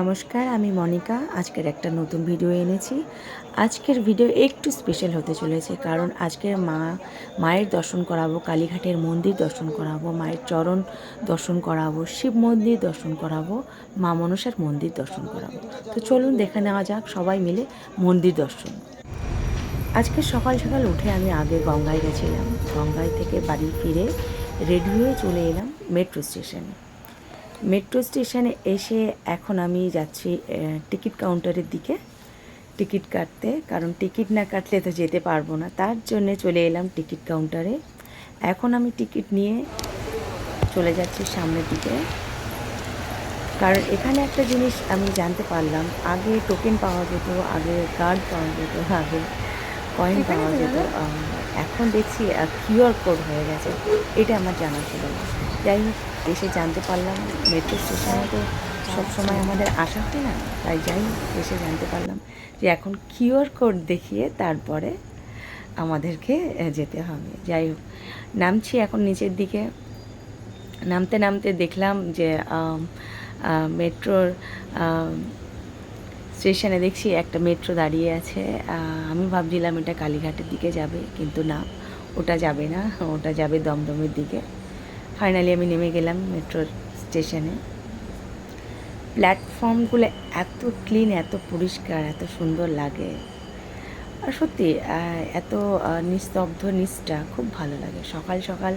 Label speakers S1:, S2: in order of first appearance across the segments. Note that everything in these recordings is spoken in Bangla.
S1: নমস্কার, আমি মনিকা। আজকের একটা নতুন ভিডিও এনেছি। আজকের ভিডিও একটু স্পেশাল হতে চলেছে কারণ আজকের মা, মায়ের দর্শন করাবো, কালীঘাটের মন্দির দর্শন করাবো, মায়ের চরণ দর্শন করাবো, শিব মন্দির দর্শন করাবো, মা মনসার মন্দির দর্শন করাবো। তো চলুন দেখে নেওয়া যাক সবাই মিলে মন্দির দর্শন। আজকে সকাল সকাল উঠে আমি আগে গঙ্গায় গেছিলাম। গঙ্গায় থেকে বাড়ি ফিরে রেডি হয়ে চলে এলাম মেট্রো স্টেশনে। মেট্রো স্টেশনে এসে এখন আমি যাচ্ছি টিকিট কাউন্টারের দিকে টিকিট কাটতে। কারণ টিকিট না কাটলে তো যেতে পারব না। তার জন্য চলে এলাম টিকিট কাউন্টারে। এখন আমি টিকিট নিয়ে চলে যাচ্ছি সামনের দিকে। কারণ এখানে একটা জিনিস আমি জানতে পারলাম আগে টোকেন পাওয়া যেত আগে কার্ড পাওয়া যেত আগে কয়েন পাওয়া যেত এখন দেখছি কিউআর কোড হয়ে গেছে। এটা আমার জানা ছিল না। যাই হোক এসে জানতে পারলাম মেট্রো স্টেশনে তো সবসময় আমাদের আসা হয় না। তাই যাই এসে জানতে পারলাম যে এখন কিউআর কোড দেখিয়ে তারপরে আমাদেরকে যেতে হবে। যাই হোক, নামছি এখন নিচের দিকে। নামতে নামতে দেখলাম যে মেট্রোর স্টেশনে দেখছি একটা মেট্রো দাঁড়িয়ে আছে। আমি ভাবছিলাম এটা কালীঘাটের দিকে যাবে, কিন্তু না, ওটা যাবে না, ওটা যাবে দমদমের দিকে। ফাইনালি আমি নেমে গেলাম মেট্রোর স্টেশনে। প্ল্যাটফর্মগুলো এত ক্লিন এত পরিষ্কার, এত সুন্দর লাগে। আর সত্যি এত নিস্তব্ধ নিষ্ঠা খুব ভালো লাগে। সকাল সকাল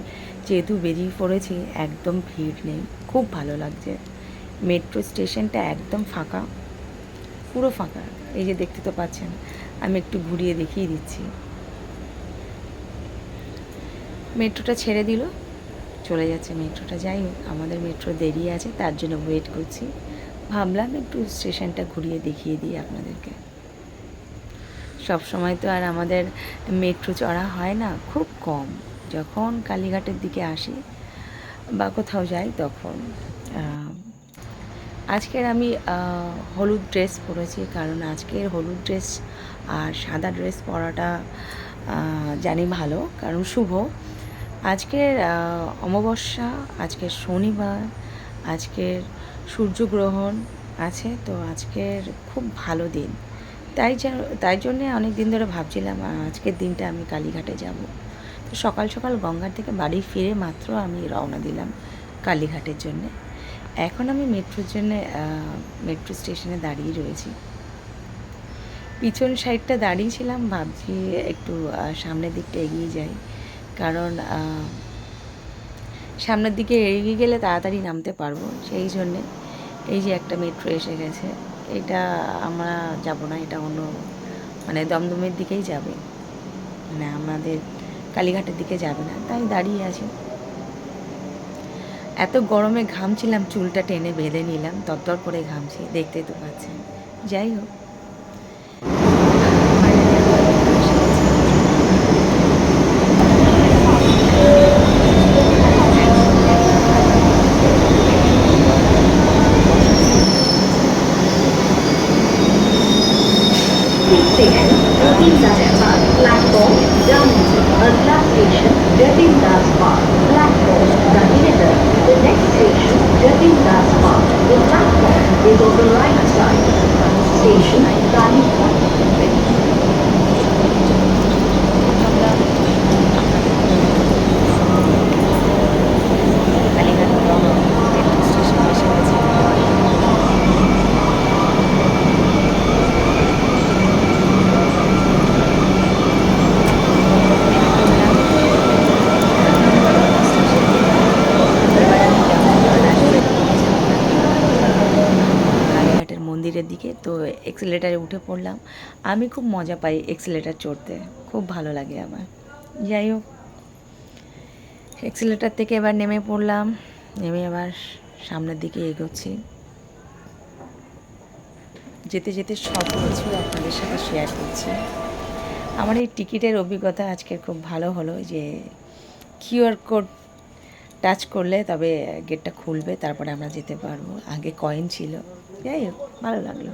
S1: যেহেতু বেরিয়ে পড়েছি, একদম ভিড় নেই, খুব ভালো লাগছে। মেট্রো স্টেশনটা একদম ফাঁকা। পুরো ফাঁকা। এই যে দেখতে তো পাচ্ছেন, আমি একটু ঘুরিয়ে দেখিয়ে দিচ্ছি। মেট্রোটা ছেড়ে দিল, চলে যাচ্ছে মেট্রোটা। যাই হোক, আমাদের মেট্রো দেরি আছে, তার জন্য ওয়েট করছি। ভাবলাম একটু স্টেশনটা ঘুরিয়ে দেখিয়ে দিই আপনাদেরকে। সব সময় তো আর আমাদের মেট্রো চড়া হয় না, খুব কম। যখন কালীঘাটের দিকে আসি বা কোথাও যাই তখন। আজকের আমি হলুদ ড্রেস পরেছি, কারণ আজকের হলুদ ড্রেস আর সাদা ড্রেস পরাটা জানি ভালো, কারণ শুভ। আজকের অমাবস্যা, আজকের শনিবার, আজকের সূর্যগ্রহণ আছে, তো আজকের খুব ভালো দিন। তাই তাই জন্যে অনেক দিন ধরে ভাবছিলাম আজকের দিনটা আমি কালীঘাটে যাব। তো সকাল সকাল গঙ্গার থেকে বাড়ি ফিরে মাত্র আমি রওনা দিলাম কালীঘাটের জন্যে। এখন আমি মেট্রোর জন্য মেট্রো স্টেশনে দাঁড়িয়ে রয়েছি। পিছন সাইডটা দাঁড়িয়েছিলাম ভাবছি একটু সামনের দিকটা এগিয়ে যাই। কারণ সামনের দিকে এগিয়ে গেলে তাড়াতাড়ি নামতে পারব, সেই জন্যে এই যে একটা মেট্রো এসে গেছে। এটা আমরা যাব না, এটা অন্য মানে দমদমের দিকেই যাবে। মানে আমাদের কালীঘাটের দিকে যাবে না, তাই দাঁড়িয়ে আছি। এত গরমে ঘামছিলাম, চুলটা টেনে বেঁধে নিলাম তরতর করে ঘামছি, দেখতেই তো পাচ্ছেন। যাই হোক।
S2: Ravindas Park, platform, Gandhinagar. The next station, Ravindas Park. The platform is on the right side. Station, Kalipur.
S1: এক্সেলেটারে উঠে পড়লাম। আমি খুব মজা পাই এক্সেলেটার চড়তে। খুব ভালো লাগে আমার। যাই হোক এক্সেলেটার থেকে এবার নেমে পড়লাম। নেমে এবার সামনের দিকে এগোচ্ছি। যেতে যেতে সব কিছু আপনাদের সাথে শেয়ার করছি। আমার এই টিকিটের অভিজ্ঞতা আজকে খুব ভালো হলো যে কিউআর কোড টাচ করলে তবে গেটটা খুলবে, তারপরে আমরা যেতে পারব। আগে কয়েন ছিল। যাই হোক ভালো লাগল।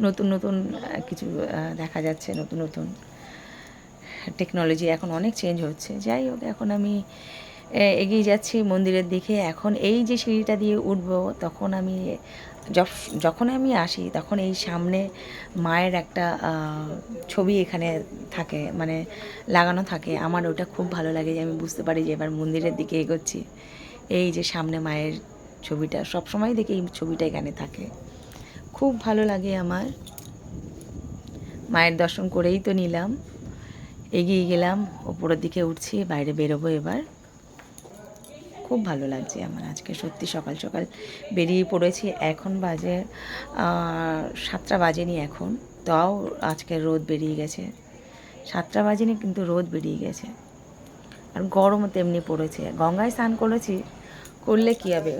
S1: নতুন নতুন কিছু দেখা যাচ্ছে, নতুন নতুন টেকনোলজি এখন অনেক চেঞ্জ হচ্ছে। যাই হোক, এখন আমি এগিয়ে যাচ্ছি মন্দিরের দিকে। এখন এই যে সিঁড়িটা দিয়ে উঠব, তখন আমি, যখ- যখন আমি আসি, তখন এই সামনে মায়ের একটা ছবি এখানে থাকে মানে লাগানো থাকে। আমার ওটা খুব ভালো লাগে যে আমি বুঝতে পারি যে এবার মন্দিরের দিকে এগোচ্ছি। এই যে সামনে মায়ের ছবিটা সব সময় দেখি এই ছবিটা এখানে থাকে। খুব ভালো লাগে আমার। মায়ের দর্শন করেই তো নিলাম। এগিয়ে গেলাম, ওপরের দিকে উঠছি, বাইরে বেরোবো এবার। খুব ভালো লাগছে আমার আজকে, সত্যি সকাল সকাল বেরিয়ে পড়েছি। এখন বাজে সাতটা বাজেনি এখন। তাও আজকে রোদ বেরিয়ে গেছে। সাতটা বাজেনি কিন্তু রোদ বেরিয়ে গেছে। আর গরমও তেমনি পড়েছে। গঙ্গায় স্নান করেছি, করলে কী হবে?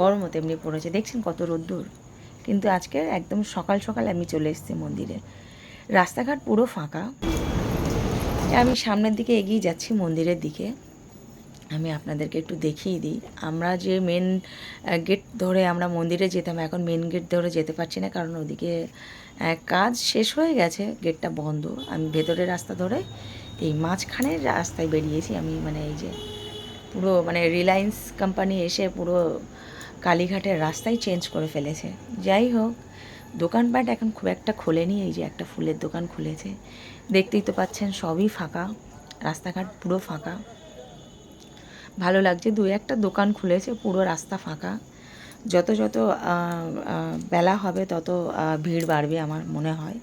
S1: গরমও তেমনি পড়েছে। দেখছেন কত রোদ্দুর? কিন্তু আজকে একদম সকাল সকাল আমি চলে এসেছি মন্দিরে। রাস্তাঘাট পুরো ফাঁকা। আমি সামনের দিকে এগিয়ে যাচ্ছি মন্দিরের দিকে। আমি আপনাদেরকে একটু দেখিয়ে দিই। আমরা যে মেন গেট ধরে আমরা মন্দিরে যেতাম, এখন মেন গেট ধরে যেতে পারছি না, কারণ ওদিকে কাজ শেষ হয়ে গেছে গেটটা বন্ধ। আমি ভেতরের রাস্তা ধরে এই মাঝখানের রাস্তায় বেরিয়েছি। আমি মানে এই যে পুরো মানে রিলায়েন্স কোম্পানি এসে পুরো কালীঘাটের রাস্তাই চেঞ্জ করে ফেলেছে। যাই হোক, দোকানপাট এখন খুব একটা খোলেনি, এই যে একটা ফুলের দোকান খুলেছে। দেখতেই তো পাচ্ছেন সবই ফাঁকা, রাস্তাঘাট পুরো ফাঁকা। ভালো লাগছে, দু একটা দোকান খুলেছে, পুরো রাস্তা ফাঁকা। যত যত বেলা হবে, তত ভিড় বাড়বে আমার মনে হয়।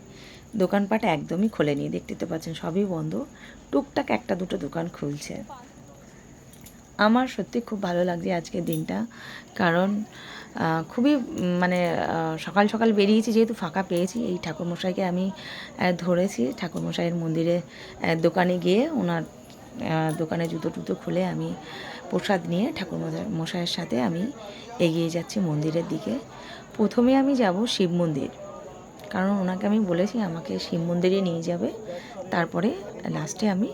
S1: দোকানপাট একদমই খোলেনি, দেখতে তো পাচ্ছেন সবই বন্ধ। টুকটাক একটা দুটো দোকান খুলছে। আমার সত্যি খুব ভালো লাগছে আজকের দিনটা। কারণ খুবই মানে সকাল সকাল বেরিয়েছি যেহেতু ফাঁকা পেয়েছি, এই ঠাকুরমশাইকে আমি ধরেছি। ঠাকুরমশাইয়ের মন্দিরে দোকানে গিয়ে ওনার দোকানে জুতো টুতো খুলে আমি প্রসাদ নিয়ে ঠাকুর মশাইয়ের সাথে আমি এগিয়ে যাচ্ছি মন্দিরের দিকে। প্রথমে আমি যাব শিব মন্দির। কারণ ওনাকে আমি বলেছি, আমাকে শিব মন্দিরে নিয়ে যাবে। তারপরে লাস্টে আমি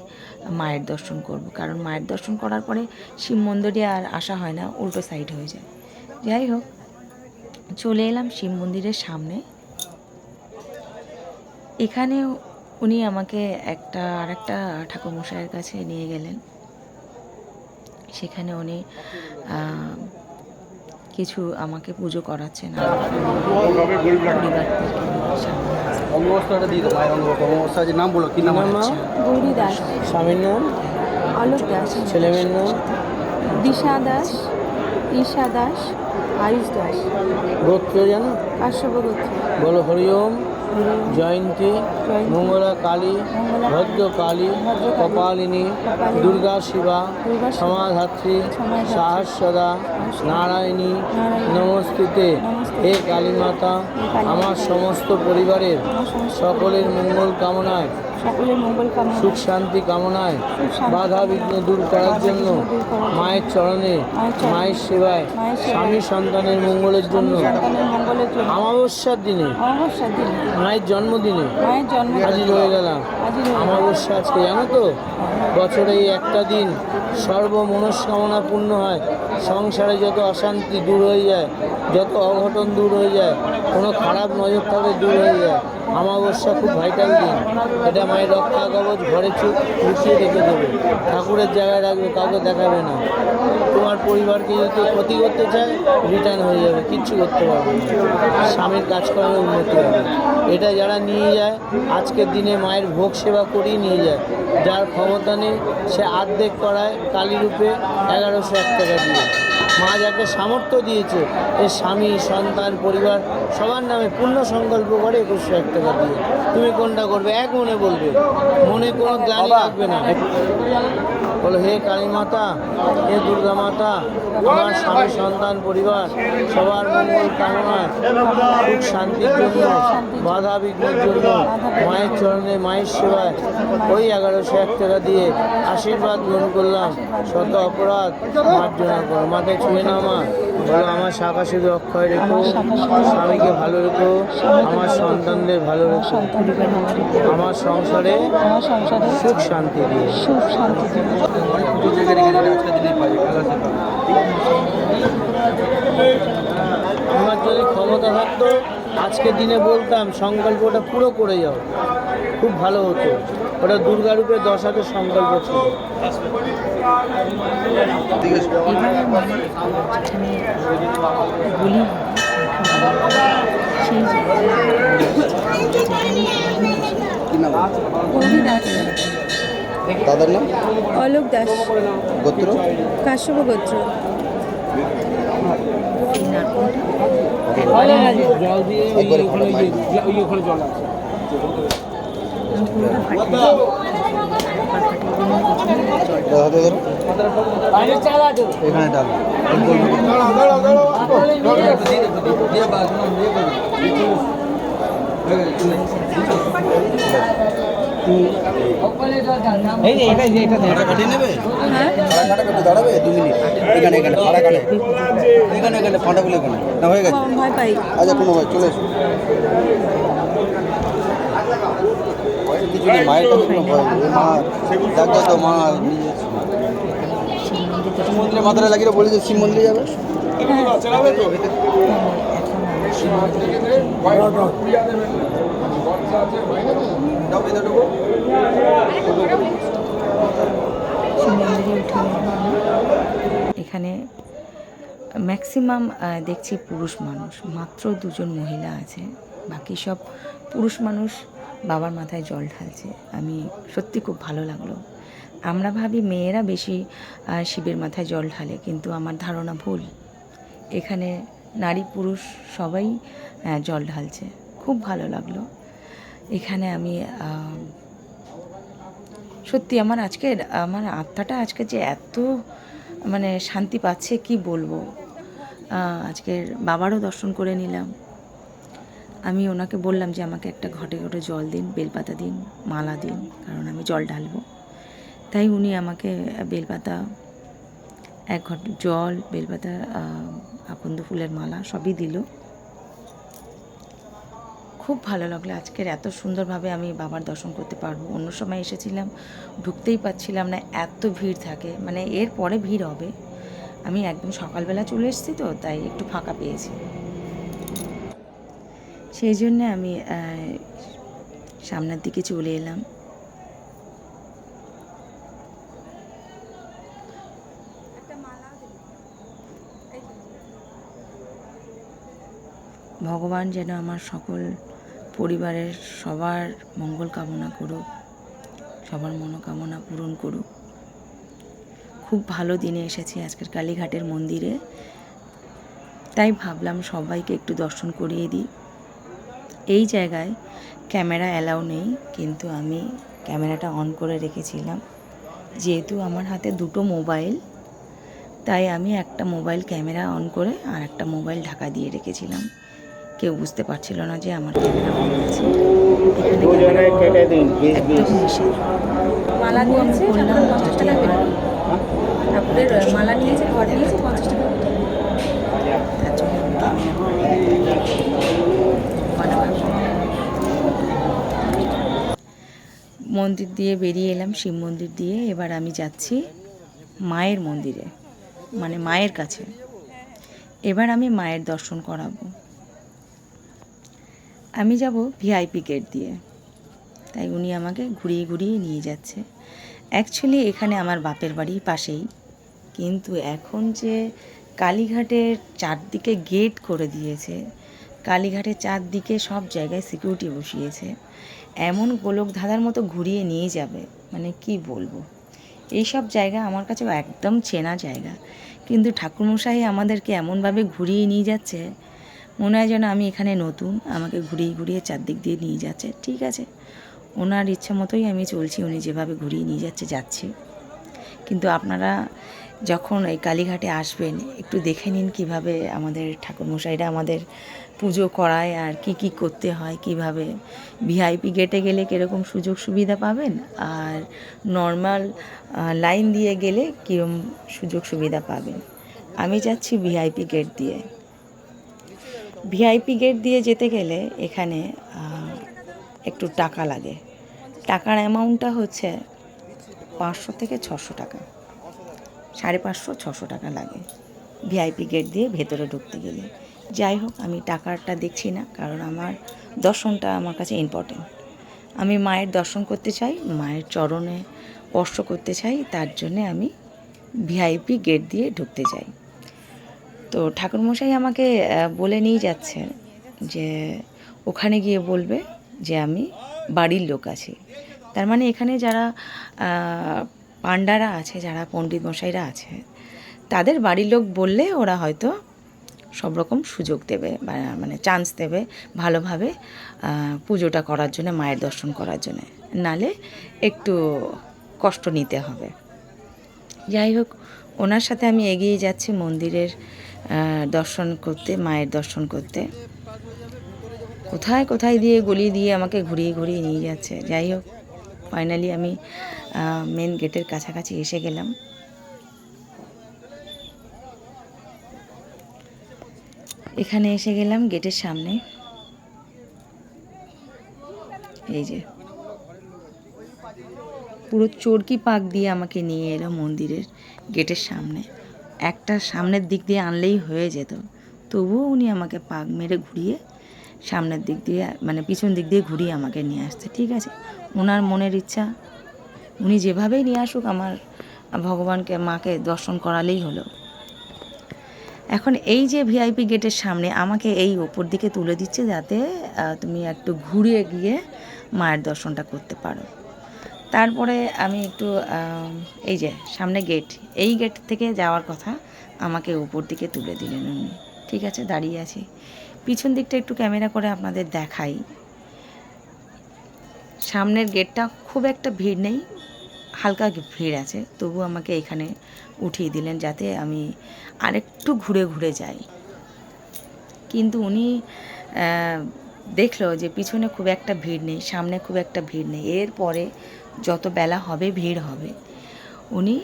S1: মায়ের দর্শন করব। কারণ মায়ের দর্শন করার পরে শিব মন্দিরে আর আসা হয় না উল্টো সাইড হয়ে যায়। যাই হোক চলে এলাম শিব মন্দিরের সামনে। এখানে উনি আমাকে একটা আরেকটা ঠাকুরমশাইয়ের কাছে নিয়ে গেলেন। সেখানে উনি কিছু আমাকে পুজো করাচ্ছেন। পরিবারদেরকে।
S3: অঙ্গবস্ত্রটা দিয়ে দাও মায়ের অঙ্গবস্ত্র যে নাম বলো কি নাম আছে
S4: গৌরী দাস
S5: স্বামীর নাম
S4: অলোক দাস
S5: ছেলেমেয়ের নাম
S4: দিশা দাস ঈশা দাস আয়ুষ দাস
S5: গোত্র জানো
S4: কাশ্যপ গোত্র
S5: বলো হরিওম জয়ন্তী মঙ্গলা কালী ভদ্র কালী কপালিনী দুর্গা শিবা সমাধাত্রী
S4: সাহসদা
S5: নারায়ণী
S4: নমস্কৃতে
S5: নমস্তুতে, হে কালী মাতা আমার সমস্ত পরিবারের সকলের মঙ্গল কামনায়
S4: সকলের মঙ্গল কামনা
S5: সুখ শান্তি কামনায় বাধা বিঘ্ন দূর করার জন্য মায়ের চরণে
S4: মায়ের
S5: সেবায় স্বামী সন্তানের মঙ্গলের জন্য আমাবস্যার দিনে মায়ের জন্মদিনে হাজির হয়ে গেলাম। আমাবস্যা আজকে জানো তো? বছরে এই একটা দিন সর্ব মনস্কামনা পূর্ণ হয়। সংসারে যত অশান্তি দূর হয়ে যায়, যত অঘটন দূর হয়ে যায়, কোনো খারাপ নজর থাকলে দূর হয়ে যায়। আমাবস্যা খুব ভাইটাল দিন। এটা মায়ের রক্ষা কবচ ঘরে চুপ লুকিয়ে রেখে দেবে। ঠাকুরের জায়গায় রাখবে, কাউকে দেখাবে না। তোমার পরিবারকে যদি ক্ষতি করতে চায় রিটার্ন হয়ে যাবে কিচ্ছু করতে পারবে না। স্বামীর কাজকর্মে উন্নতি হবে। এটা যারা নিয়ে যায় আজকের দিনে মায়ের ভোগ সেবা করেই নিয়ে যায় যার ক্ষমতা নেই সে আর্ধেক করায় কালী রূপে এগারোশো এক টাকা দিয়ে। মা যাকে সামর্থ্য দিয়েছে এর স্বামী সন্তান পরিবার সবার নামে পূর্ণ সংকল্প করে একুশশো এক টাকা দিয়ে। তুমি কোনটা করবে? এক মনে বলবে। মনে কোনো গ্লানি রাখবে না। বলো, হে কালী মাতা হে দুর্গা মাতা আমার স্বামী, সন্তান, পরিবার, সবার মঙ্গল কামনায় সুখ শান্তির জন্য, বাধা বিঘ্নের জন্য, মায়ের চরণে, মায়ের সেবায়, ওই এগারোশো এক টাকা দিয়ে আশীর্বাদ গ্রহণ করলাম। শত অপরাধ মার্জনা করো। মাকে ছুঁয়ে নাও মা। বলো আমার শাখা শুধু অক্ষয় রেখো, স্বামীকে ভালো রেখো, আমার সন্তানদের ভালো রেখো। আমার সংসারে সুখ শান্তি দিয়ে আমার যদি ক্ষমতা থাকতো আজকের দিনে বলতাম সংকল্পটা পুরো করে যাও। খুব ভালো হতো। ওটা দুর্গারূপে দশ হাজার সংকল্প ছিল।
S3: দাদার নাম?
S4: অলোক দাস।
S3: গোত্র?
S4: কাশ্যপ গোত্র।
S5: জল দিয়ে। ওই ওখানে জল আছে
S3: এখানে ডাল
S5: এই যে এটা যে এটা
S3: ফাটা কাটিয়ে নেবে?
S4: হ্যাঁ?
S3: কাটা দাঁড়াবে? দু মিনিট। এখানে এখানে কাটে। এখানে এখানে ফাটা বলে এখানে না হয়ে গেছে।
S4: ভয় পাই।
S3: আচ্ছা কোনো ভাই চলে এসো। কিছু নেই মায়ের কাছে কোনো ভয় নেই। মা ডাক্তার তো মা নিয়ে
S1: শিব মন্দির তো
S3: মাথাটা লাগিয়ে বলে যে শিব মন্দিরে যাবে
S1: আমি শিব মন্দিরে এখানে ম্যাক্সিমাম দেখছি পুরুষ মানুষ, মাত্র দুজন মহিলা আছে। বাকি সব পুরুষ মানুষ বাবার মাথায় জল ঢালছে। আমি সত্যি খুব ভালো লাগল। আমরা ভাবি মেয়েরা বেশি শিবের মাথায় জল ঢালে, কিন্তু আমার ধারণা ভুল। এখানে নারী পুরুষ সবাই জল ঢালছে। খুব ভালো লাগল। এখানে আমি সত্যি আমার আজকে আমার আত্মাটা আজকে যে এত মানে শান্তি পাচ্ছে কি বলব? আজকের বাবারও দর্শন করে নিলাম। আমি ওনাকে বললাম যে আমাকে একটা ঘটে ঘটে জল দিন বেলপাতা দিন মালা দিন কারণ আমি জল ঢালবো। তাই উনি আমাকে বেলপাতা এক ঘট জল বেলপাতা আহ, আকন্দ ফুলের মালা সবই দিল। খুব ভালো লাগল। আজকের এত সুন্দরভাবে আমি বাবার দর্শন করতে পারব। অন্য সময় এসেছিলাম ঢুকতেই পাচ্ছিলাম না এত ভিড় থাকে। মানে এর পরে ভিড় হবে। আমি একদম সকালবেলা চলে এসেছি তো তাই একটু ফাঁকা পেয়েছি। সেই জন্য আমি সামনের দিকে চলে এলাম। ভগবান যেন আমার সকল পরিবারের সবার মঙ্গল কামনা করুক, সবার মনোকামনা পূরণ করুক। খুব ভালো দিনে এসেছি আজকের কালীঘাটের মন্দিরে। তাই ভাবলাম সবাইকে একটু দর্শন করিয়ে দিই। এই জায়গায় ক্যামেরা অ্যালাউ নেই, কিন্তু আমি ক্যামেরাটা অন করে রেখেছিলাম। যেহেতু আমার হাতে দুটো মোবাইল, তাই আমি একটা মোবাইল ক্যামেরা অন করে আর একটা মোবাইল ঢাকা দিয়ে রেখেছিলাম। কেউ বুঝতে পারছিল না যে আমার ক্যামেরা অন আছে। একদম নিষেধ
S4: মালা নিয়েছে
S1: করলাম
S4: পঞ্চাশ টাকা ঠাকুরের মালা নিয়েছে ঘর নিয়েছে পঞ্চাশ টাকা
S1: তার জন্য আমি ক্যামেরা বানাবার মন্দির দিয়ে বেরিয়ে এলাম শিব মন্দির দিয়ে। এবার আমি যাচ্ছি মায়ের মন্দিরে মানে মায়ের কাছে। এবার আমি মায়ের দর্শন করাবো। আমি যাব ভিআইপি গেট দিয়ে। তাই উনি আমাকে ঘুরিয়ে ঘুরিয়ে নিয়ে যাচ্ছে। অ্যাকচুয়ালি এখানে আমার বাপের বাড়ির পাশেই। কিন্তু এখন যে কালীঘাটের চারদিকে গেট করে দিয়েছে, কালীঘাটের চারদিকে সব জায়গায় সিকিউরিটি বসিয়েছে, এমন গোলক ধাঁধার মতো ঘুরিয়ে নিয়ে যাবে মানে কি বলব? এই সব জায়গা আমার কাছে একদম চেনা জায়গা। কিন্তু ঠাকুরমশাই আমাদেরকে এমনভাবে ঘুরিয়ে নিয়ে যাচ্ছে মনে হয় যেন আমি এখানে নতুন, আমাকে ঘুরিয়ে ঘুরিয়ে চারদিক দিয়ে নিয়ে যাচ্ছে। ঠিক আছে, ওনার ইচ্ছে মতোই আমি চলছি, উনি যেভাবে ঘুরিয়ে নিয়ে যাচ্ছে, যাচ্ছি। কিন্তু আপনারা যখন এই কালীঘাটে আসবেন, একটু দেখে নিন কীভাবে আমাদের ঠাকুরমশাইরা আমাদের পুজো করায় আর কি কি করতে হয়, কীভাবে ভিআইপি গেটে গেলে কীরকম সুযোগ সুবিধা পাবেন? আর নর্মাল লাইন দিয়ে গেলে কীরকম সুযোগ সুবিধা পাবেন? আমি যাচ্ছি ভিআইপি গেট দিয়ে। ভিআইপি গেট দিয়ে যেতে গেলে এখানে একটু টাকা লাগে। টাকার অ্যামাউন্টটা হচ্ছে পাঁচশো থেকে ছশো টাকা। সাড়ে পাঁচশো, ছশো টাকা লাগে ভিআইপি গেট দিয়ে ভেতরে ঢুকতে গেলে। যাই হোক, আমি টাকাটা দেখছি না, কারণ আমার দর্শনটা আমার কাছে ইম্পর্টেন্ট আমি মায়ের দর্শন করতে চাই, মায়ের চরণে স্পর্শ করতে চাই, তার জন্যে আমি ভিআইপি গেট দিয়ে ঢুকতে চাই। তো ঠাকুরমশাই আমাকে বলে নিয়ে যাচ্ছে যে ওখানে গিয়ে বলবে যে আমি বাড়ির লোক আছি। তার মানে এখানে যারা পাণ্ডারা আছে, যারা পণ্ডিত মশাইরা আছে, তাদের বাড়ির লোক বললে ওরা হয়তো সব রকম সুযোগ দেবে মানে চান্স দেবে ভালোভাবে পুজোটা করার জন্য, মায়ের দর্শন করার জন্য। নালে একটু কষ্ট নিতে হবে। যাই হোক, ওনার সাথে আমি এগিয়ে যাচ্ছি মন্দিরের দর্শন করতে, মায়ের দর্শন করতে। কোথায় কোথায় দিয়ে গলি দিয়ে আমাকে ঘুরিয়ে ঘুরিয়ে নিয়ে যাচ্ছে? যাই হোক ফাইনালি আমি মেন গেটের কাছাকাছি এসে গেলাম। এখানে এসে গেলাম গেটের সামনে। এই যে। পুরো চরকি পাক দিয়ে আমাকে নিয়ে এলো মন্দিরের গেটের সামনে। একটা সামনের দিক দিয়ে আনলেই হয়ে যেত। তবুও উনি আমাকে পাক মেরে ঘুরিয়ে সামনের দিক দিয়ে মানে পিছন দিক দিয়ে ঘুরিয়ে আমাকে নিয়ে আসছে, ঠিক আছে? ওনার মনের ইচ্ছা, উনি যেভাবেই নিয়ে আসুক আমার ভগবানকে, মাকে দর্শন করালেই হলো। এখন এই যে ভিআইপি গেটের সামনে আমাকে এই ওপর দিকে তুলে দিচ্ছে যাতে তুমি একটু ঘুরে গিয়ে মায়ের দর্শনটা করতে পারো। তারপরে আমি একটু এই যে সামনে গেট এই গেট থেকে যাওয়ার কথা আমাকে উপর দিকে তুলে দিলেন উনি। ঠিক আছে, দাঁড়িয়ে আছি। পিছন দিকটা একটু ক্যামেরা করে আপনাদের দেখাই। সামনের গেটটা খুব একটা ভিড় নেই, হালকা ভিড় আছে, তবু আমাকে এখানে উঠিয়ে দিলেন যাতে আমি আরেকটু ঘুরে ঘুরে যাই। কিন্তু উনি দেখল যে পিছনে খুব একটা ভিড় নেই, সামনে খুব একটা ভিড় নেই। এরপরে যত বেলা হবে, ভিড় হবে। উনি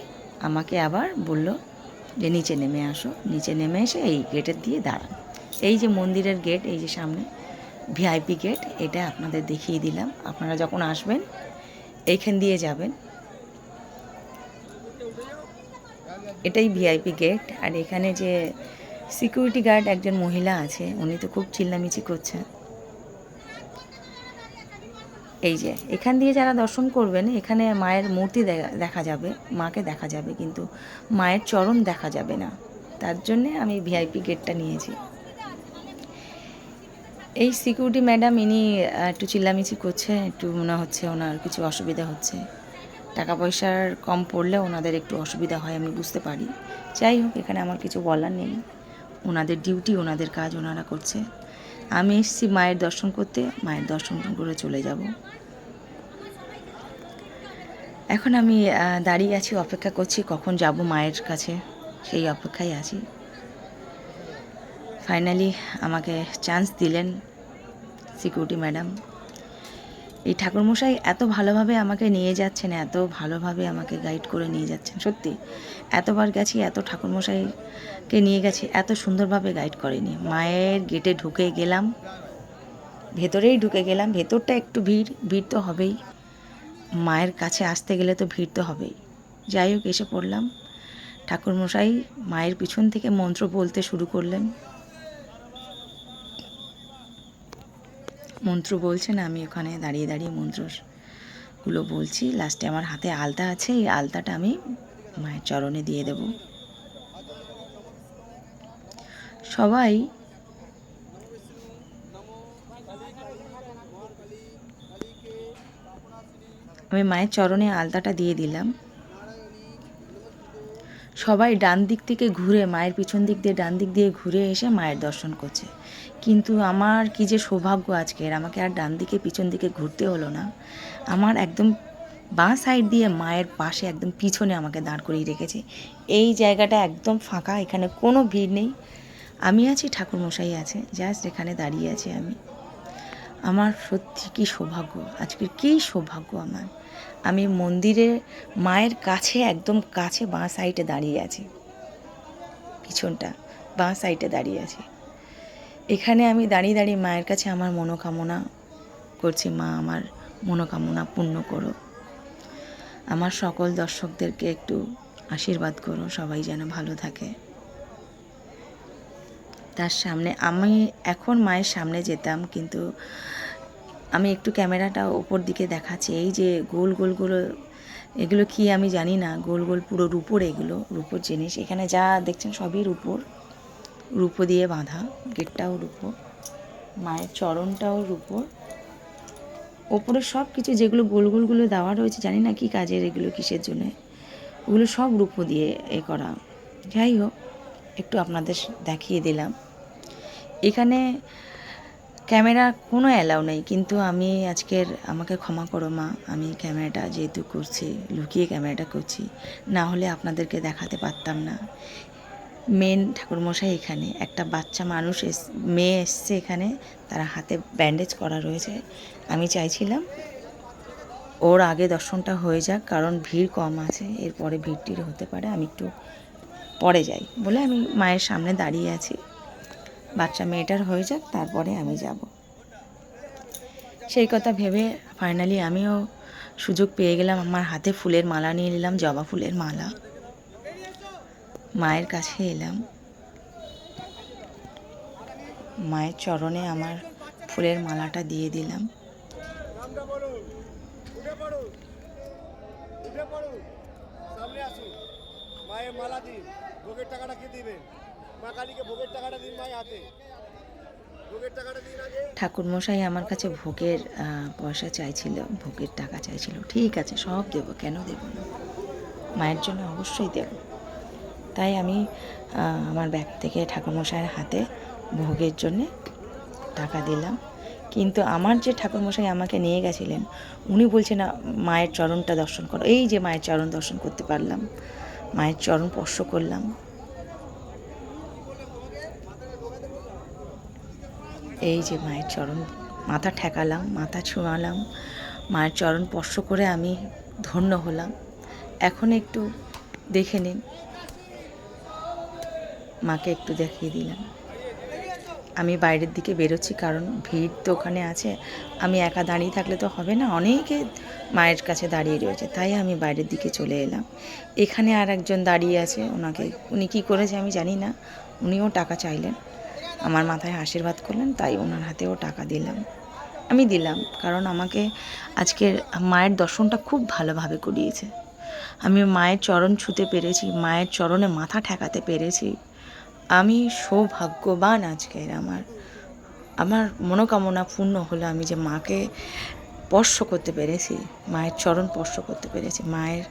S1: আমাকে আবার বলল যে, নিচে নেমে আসো। নিচে নেমে এসে এই গেটের দিয়ে দাঁড়ান। এই যে মন্দিরের গেট এই যে সামনে ভিআইপি গেট এটা আপনাদের দেখিয়ে দিলাম। আপনারা যখন আসবেন, এইখান দিয়ে যাবেন। এটাই ভিআইপি গেট আর এখানে যে সিকিউরিটি গার্ড একজন মহিলা আছে, উনি তো খুব চিল্লামিচি করছেন। এই যে, এখান দিয়ে যারা দর্শন করবেন, এখানে মায়ের মূর্তি দেখা- যাবে, মাকে দেখা যাবে, কিন্তু মায়ের চরণ দেখা যাবে না। তার জন্যে আমি ভিআইপি গেটটা নিয়েছি। এই সিকিউরিটি ম্যাডাম ইনি একটু চিল্লামিচি করছে, একটু মনে হচ্ছে ওনার কিছু অসুবিধা হচ্ছে। টাকা পয়সার কম পড়লে ওনাদের একটু অসুবিধা হয়, আমি বুঝতে পারি। যাই হোক, এখানে আমার কিছু বলার নেই। ওনাদের ডিউটি ওনাদের কাজ ওনারা করছে। আমি এসেছি মায়ের দর্শন করতে, মায়ের দর্শন করে চলে যাব। এখন আমি দাঁড়িয়ে আছি, অপেক্ষা করছি কখন যাব মায়ের কাছে। সেই অপেক্ষায় আছি। ফাইনালি আমাকে চান্স দিলেন সিকিউরিটি ম্যাডাম এই ঠাকুরমশাই এত ভালোভাবে আমাকে নিয়ে যাচ্ছেন, এত ভালোভাবে আমাকে গাইড করে নিয়ে যাচ্ছেন, সত্যি। এতবার গেছি, এত ঠাকুরমশাইকে নিয়ে গেছি। এত সুন্দরভাবে গাইড করেনি। মায়ের গেটে ঢুকে গেলাম। ভেতরেই ঢুকে গেলাম। ভেতরটা একটু ভিড়। ভিড় তো হবেই। মায়ের কাছে আসতে গেলে তো ভিড় তো হবেই। যাই হোক, এসে পড়লাম। ঠাকুরমশাই মায়ের পিছন থেকে মন্ত্র বলতে শুরু করলেন। মন্ত্র বলছেন আমি ওখানে দাঁড়িয়ে দাঁড়িয়ে মন্ত্রগুলো বলছি। লাস্টে আমার হাতে আলতা আছে। এই আলতাটা আমি মায়ের চরণে দিয়ে দেব। সবাই আমি মায়ের চরণে আলতাটা দিয়ে দিলাম। সবাই ডান দিক থেকে ঘুরে, মায়ের পিছন দিক দিয়ে, ডান দিক দিয়ে ঘুরে এসে মায়ের দর্শন করছে। কিন্তু আমার কি যে সৌভাগ্য আজকের আমাকে আর ডান দিকে, পিছন দিকে ঘুরতে হলো না। আমার একদম বাঁ সাইড দিয়ে মায়ের পাশে, একদম পিছনে আমাকে দাঁড় করিয়ে রেখেছে। এই জায়গাটা একদম ফাঁকা, এখানে কোনো ভিড় নেই। আমি আছি, ঠাকুরমশাই আছে জাস্ট এখানে দাঁড়িয়ে আছি আমি। আমার সত্যি কী সৌভাগ্য, আজকের কী সৌভাগ্য আমার। আমি মন্দিরে মায়ের কাছে, একদম কাছে বাঁ সাইডে দাঁড়িয়ে আছি। পিছনটা, বাঁ সাইডে দাঁড়িয়ে আছি। এখানে আমি দাঁড়িয়ে দাঁড়িয়ে মায়ের কাছে আমার মনোকামনা করছি, মা আমার মনোকামনা পূর্ণ করো। আমার সকল দর্শকদেরকে একটু আশীর্বাদ করো, সবাই যেন ভালো থাকে। তার সামনে, আমি এখন মায়ের সামনে যেতাম, কিন্তু আমি একটু ক্যামেরাটা ওপর দিকে দেখাচ্ছি। এই যে গোল গোলগুলো এগুলো কি আমি জানি না। গোল গোল, পুরো রূপোর এগুলো, রূপোর জিনিস। এখানে যা দেখছেন সবই রূপোর। রূপো দিয়ে বাঁধা, গেটটাও রূপো। মায়ের চরণটাও রূপো। ওপরে সব কিছু যেগুলো গোল গোলগুলো দেওয়া রয়েছে, জানি না কি কাজের এগুলো কিসের জন্যে। ওগুলো সব রূপো দিয়ে এ করা। যাই হোক একটু আপনাদের দেখিয়ে দিলাম। এখানে ক্যামেরা কোনো অ্যালাউ নেই, কিন্তু আমি আজকের, আমাকে ক্ষমা করো মা, আমি ক্যামেরাটা যেহেতু করছি, লুকিয়ে ক্যামেরাটা করছি, না হলে আপনাদেরকে দেখাতে পারতাম না। মেন ঠাকুরমশাই এখানে, একটা বাচ্চা মানুষ এস, মেয়ে এসছে এখানে, তারা হাতে ব্যান্ডেজ করা রয়েছে। আমি চাইছিলাম ওর আগে দর্শনটা হয়ে যাক, কারণ ভিড় কম আছে, এরপরে ভিড় টিড় হতে পারে, আমি একটু পরে যাই বলে আমি মায়ের সামনে দাঁড়িয়ে আছি। বাচ্চা মেয়েটার হয়ে যাক, তারপরে আমি যাব। সেই কথা ভেবে ফাইনালি আমিও সুযোগ পেয়ে গেলাম, আমার হাতে ফুলের মালা নিয়ে নিলাম, জবা ফুলের মালা। মায়ের কাছে এলাম। মায়ের চরণে আমার ফুলের মালাটা দিয়ে দিলাম।
S6: মালা দিন। ভোগের টাকাটা কে দিবেন মা কালীকে ভোগের টাকাটা দিন মায়ের হাতে।
S1: ঠাকুরমশাই আমার কাছে ভোগের পয়সা চাইছিল, ভোগের টাকা চাইছিল। ঠিক আছে, সব দেব, কেন দেব না? মায়ের জন্য অবশ্যই দেব। তাই আমি আমার ব্যাগ থেকে ঠাকুরমশাইয়ের হাতে ভোগের জন্যে টাকা দিলাম। কিন্তু আমার যে ঠাকুরমশাই আমাকে নিয়ে গেছিলেন, উনি বলছেন মায়ের চরণটা দর্শন করো। এই যে মায়ের চরণ দর্শন করতে পারলাম। মায়ের চরণ স্পর্শ করলাম। এই যে মায়ের চরণ, মাথা ঠেকালাম, মাথা ছুঁয়ালাম, মায়ের চরণ স্পর্শ করে আমি ধন্য হলাম। এখন একটু দেখে নিন। মাকে একটু দেখিয়ে দিলাম। আমি বাইরের দিকে বেরোচ্ছি কারণ ভিড় তো ওখানে আছে। আমি একা দাঁড়িয়ে থাকলে তো হবে না, অনেকে মায়ের কাছে দাঁড়িয়ে রয়েছে, তাই আমি বাইরের দিকে চলে এলাম। এখানে আর একজন দাঁড়িয়ে আছে, ওনাকে, উনি কী করেছে আমি জানি না, উনিও টাকা চাইলেন। আমার মাথায় আশীর্বাদ করলেন, তাই ওনার হাতেও টাকা দিলাম। আমি দিলাম, কারণ আমাকে আজকের মায়ের দর্শনটা খুব ভালোভাবে করিয়েছে। আমি মায়ের চরণ ছুতে পেরেছি, মায়ের চরণে মাথা ঠেকাতে পেরেছি। আমি সৌভাগ্যবান আজকের আমার। আমার মনোকামনা পূর্ণ হলো আমি যে মাকে স্পর্শ করতে পেরেছি, মায়ের চরণ স্পর্শ করতে পেরেছি। মায়ের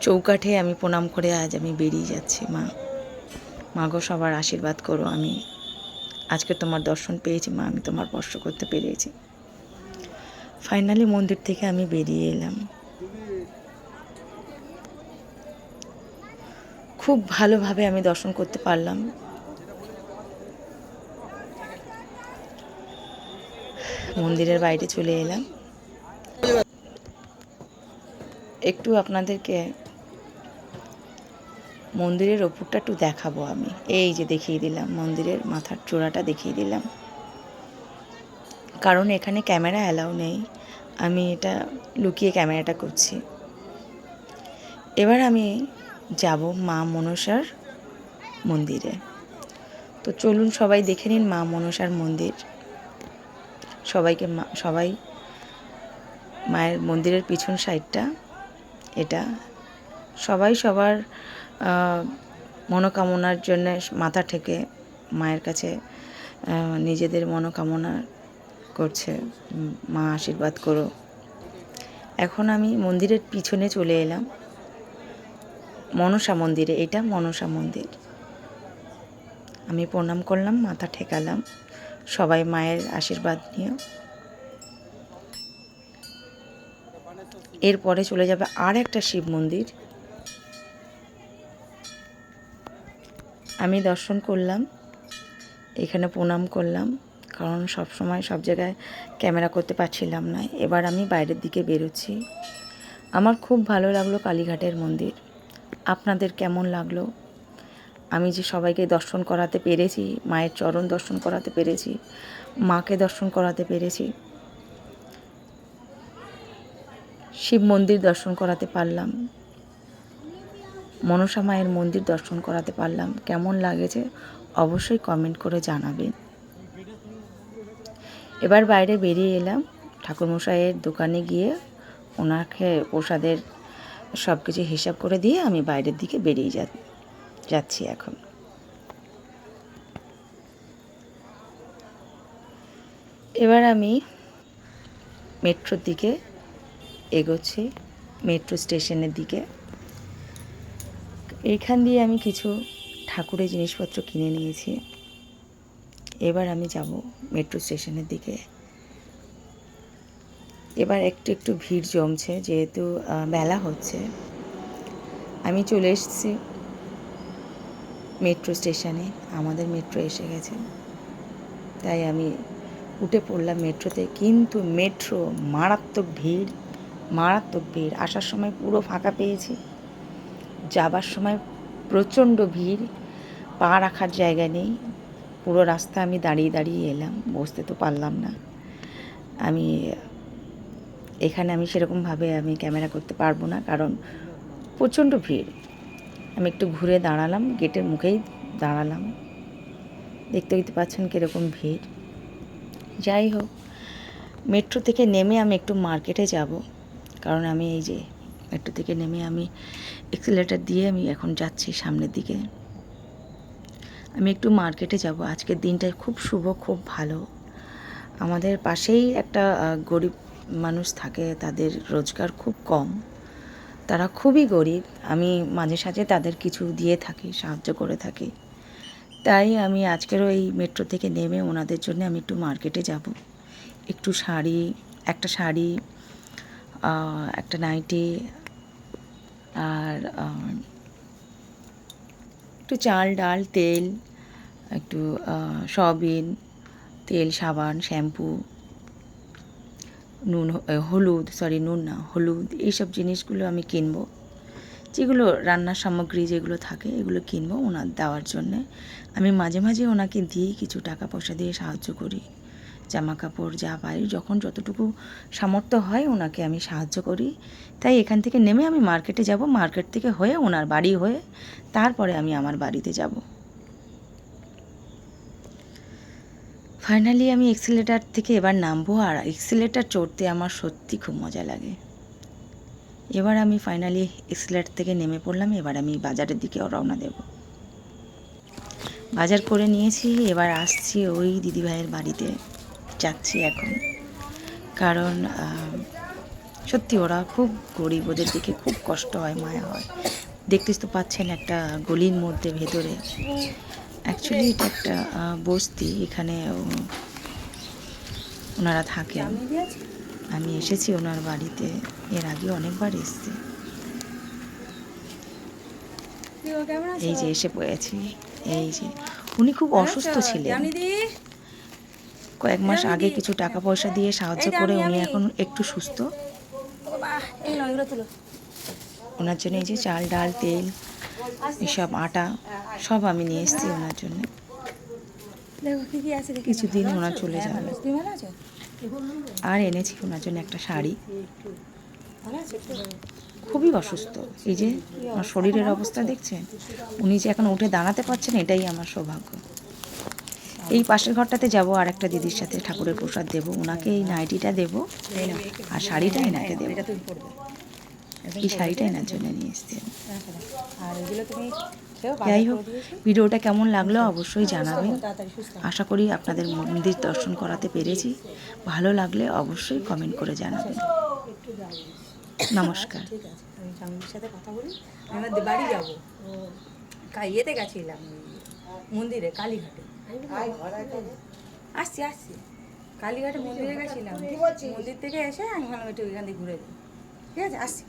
S1: চৌকাঠে আমি প্রণাম করে আজ আমি বেরিয়ে যাচ্ছি, মা। মাগো সবার আশীর্বাদ করো, আমি আজকে তোমার দর্শন পেয়েছি, মা, আমি তোমার স্পর্শ করতে পেরেছি। ফাইনালি মন্দির থেকে আমি বেরিয়ে এলাম। খুব ভালোভাবে আমি দর্শন করতে পারলাম। মন্দিরের বাইরে চলে এলাম। একটু আপনাদেরকে মন্দিরের ওপরটা একটু দেখাবো আমি। এই যে দেখিয়ে দিলাম, মন্দিরের মাথার চূড়াটা দেখিয়ে দিলাম। কারণ এখানে ক্যামেরা অ্যালাউ নেই। আমি এটা লুকিয়ে ক্যামেরাটা করছি। এবার আমি যাব মা মনসার মন্দিরে। তো চলুন সবাই দেখে নিন মা মনসার মন্দির। সবাইকে সবাই মায়ের মন্দিরের পিছন সাইডটা, এটা সবাই সবার মনোকামনার জন্য মাথা থেকে মায়ের কাছে নিজেদের মনোকামনা করছে মা আশীর্বাদ করো। এখন আমি মন্দিরের পিছনে চলে এলাম। মনসা মন্দিরে, এটা মনসা মন্দির। আমি প্রণাম করলাম, মাথা ঠেকালাম। সবাই মায়ের আশীর্বাদ নিয়ে। এরপরে চলে যাবে আর একটা শিব মন্দির। আমি দর্শন করলাম, এখানে প্রণাম করলাম, কারণ সব সময় সব জায়গায় ক্যামেরা করতে পারছিলাম না। এবার আমি বাইরের দিকে বেরোচ্ছি। আমার খুব ভালো লাগল কালীঘাটের মন্দির। আপনাদের কেমন লাগল? আমি যে সবাইকে দর্শন করাতে পেরেছি, মায়ের চরণ দর্শন করাতে পেরেছি, মাকে দর্শন করাতে পেরেছি, শিব মন্দির দর্শন করাতে পারলাম, মনসা মায়ের মন্দির দর্শন করাতে পারলাম। কেমন লাগেছে অবশ্যই কমেন্ট করে জানাবেন এবার বাইরে বেরিয়ে এলাম, ঠাকুরমশাইয়ের দোকানে গিয়ে ওনাকে প্রসাদের সব কিছু হিসাব করে দিয়ে আমি বাইরের দিকে বেরিয়ে যা যাচ্ছি এখন। এবার আমি মেট্রোর দিকে এগোচ্ছি, মেট্রো স্টেশনের দিকে। এখান দিয়ে আমি কিছু ঠাকুরের জিনিসপত্র কিনে নিয়েছি। এবার আমি যাব মেট্রো স্টেশনের দিকে। এবার একটু একটু ভিড় জমছে, যেহেতু মেলা হচ্ছে। আমি চলে এসেছি মেট্রো স্টেশনে আমাদের মেট্রো এসে গেছে। তাই আমি উঠে পড়লাম মেট্রোতে। কিন্তু মেট্রো মারাত্মক ভিড় মারাত্মক ভিড়। আসার সময় পুরো ফাঁকা পেয়েছি। যাবার সময় প্রচণ্ড ভিড়। পা রাখার জায়গা নেই। পুরো রাস্তা আমি দাঁড়িয়ে দাঁড়িয়ে এলাম। বসতে তো পারলাম না। আমি এখানে আমি সেরকমভাবে আমি ক্যামেরা করতে পারব না। কারণ প্রচণ্ড ভিড়। আমি একটু ঘুরে দাঁড়ালাম, গেটের মুখেই দাঁড়ালাম। দেখতে দেখতে পাচ্ছেন কীরকম ভিড়। যাই হোক, মেট্রো থেকে নেমে আমি একটু মার্কেটে যাব। কারণ আমি এই যে মেট্রো থেকে নেমে আমি এক্সিলেটার দিয়ে আমি এখন যাচ্ছি সামনের দিকে। আমি একটু মার্কেটে যাব। আজকের দিনটা খুব শুভ, খুব ভালো। আমাদের পাশেই একটা গরিব মানুষ থাকে, তাদের রোজগার খুব কম। তারা খুবই গরিব। আমি মাঝে সাঝে তাদের কিছু দিয়ে থাকি, সাহায্য করে থাকি। তাই আমি আজকেরও এই মেট্রো থেকে নেমে ওনাদের জন্য আমি একটু মার্কেটে যাব। একটু শাড়ি, একটা শাড়ি একটা নাইটি, আর একটু চাল ডাল, তেল, একটু সয়াবিন, তেল, সাবান, শ্যাম্পু। নুন হলুদ সরি নুন না, হলুদ, এইসব জিনিসগুলো আমি কিনবো। যেগুলো রান্নার সামগ্রী যেগুলো থাকে, এগুলো কিনবো ওনার দেওয়ার জন্যে। আমি মাঝে মাঝে ওনাকে দিই কিছু টাকা পয়সা দিয়ে সাহায্য করি। জামা কাপড় যা পাই, যখন যতটুকু সামর্থ্য হয় ওনাকে আমি সাহায্য করি। তাই এখান থেকে নেমে আমি মার্কেটে যাব, মার্কেট থেকে হয়ে ওনার বাড়ি হয়ে তারপরে আমি আমার বাড়িতে যাব। ফাইনালি আমি এক্সিলেটার থেকে এবার নামবো আর এক্সিলেটার চড়তে আমার সত্যি খুব মজা লাগে। এবার আমি ফাইনালি এক্সিলেটার থেকে নেমে পড়লাম, এবার আমি বাজারের দিকে রওনা দেব। বাজার করে নিয়েছি, এবার আসছি ওই দিদিভাইয়ের বাড়িতে। যাচ্ছি এখন। কারণ সত্যি ওরা খুব গরিব, ওদের দিকে খুব কষ্ট হয়, মায়া হয়। দেখতেই তো পাচ্ছেন একটা গলির মধ্যে, ভেতরে। অ্যাকচুয়ালি এটা একটা বস্তি। এখানে ওনারা থাকেন। আমি এসেছি ওনার বাড়িতে। এর আগে অনেকবার এসেছি। এই যে এসে পড়েছি। এই যে উনি খুব অসুস্থ ছিলেন। কয়েক মাস আগে কিছু টাকা পয়সা দিয়ে সাহায্য করে উনি এখন একটু সুস্থ। ওনার জন্য এই যে চাল ডাল তেল এসব আটা সব আমি নিয়ে এসেছি ওনার জন্য। কিছুদিন ওনার চলে যাবে।
S4: আছো।
S1: আর এনেছি ওনার জন্য একটা শাড়ি। খুবই অসুস্থ। এই যে আমার শরীরের অবস্থা দেখছেন? উনি যে এখন উঠে দাঁড়াতে পারছেন এটাই আমার সৌভাগ্য। এই পাশের ঘরটাতে যাব আর একটা দিদির সাথে ঠাকুরের প্রসাদ দেবো। ওনাকে এই নাইটিটা দেবো আর শাড়িটা এনাকে দেবো। এই শাড়িটা এনার জন্য নিয়ে এসছি
S4: আর এগুলো তুমি খেও
S1: যাই হোক ভিডিওটা কেমন লাগল অবশ্যই জানাবেন। আশা করি আপনাদের মন্দির দর্শন করাতে পেরেছি। ভালো লাগলে অবশ্যই কমেন্ট করে জানাবেন। নমস্কার।
S4: ঠিক আছে। আমি স্বামীর সাথে কথা বলি। আমি আমার বাড়ি যাব। ইয়েতে গেছিলাম মন্দিরে কালীঘাটে। আসছি আসছি। কালীঘাটে মন্দিরে গেছিলাম। মন্দির থেকে এসে আমি ভাবলাম একটু ওইখান থেকে ঘুরে যাই ঠিক আছে আসছি